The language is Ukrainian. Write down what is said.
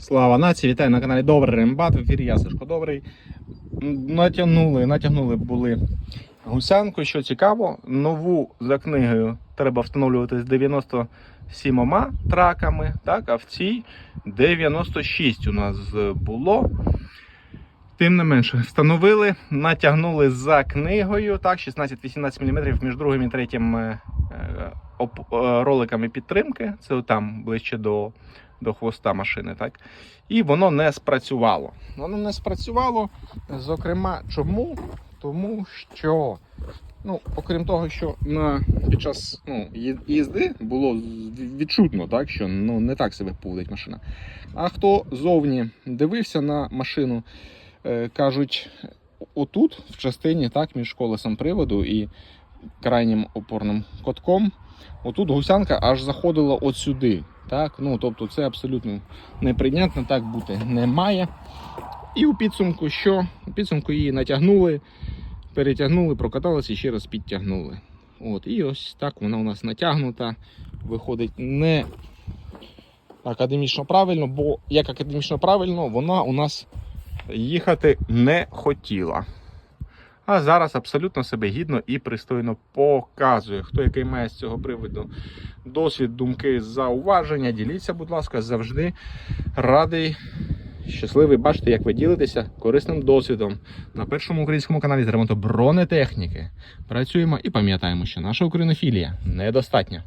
Слава нації, вітаю на каналі Добрий Рембат. В ефірі я Сашко Добрий. Натягнули, натягнули були гусянку. Що цікаво, нову за книгою треба встановлювати з 97 траками, так, а в цій 96 у нас було. Тим не менше, встановили, натягнули за книгою, так, 16-18 мм між другим і третім е, е, е, роликами підтримки. Це там ближче до, до хвоста машини. Так? І воно не спрацювало. Воно не спрацювало. Зокрема, чому? Тому що, ну, окрім того, що на, під час ну, їзди було відчутно, так, що ну, не так себе поводить машина. А хто зовні дивився на машину, е, кажуть, отут, в частині, так, між колесом приводу і крайнім опорним котком, отут гусянка аж заходила от сюди. Так? Ну, тобто це абсолютно неприйнятно, так бути не має. І у підсумку що? У підсумку її натягнули, перетягнули, прокаталися і ще раз підтягнули. От, і ось так вона у нас натягнута. Виходить не академічно правильно, бо як академічно правильно, вона у нас їхати не хотіла. А зараз абсолютно себе гідно і пристойно показує. Хто який має з цього приводу досвід, думки, зауваження, діліться, будь ласка, завжди радий. Щасливий бачите, як ви ділитеся корисним досвідом на першому українському каналі з ремонту бронетехніки. Працюємо і пам'ятаємо, що наша українофілія недостатня.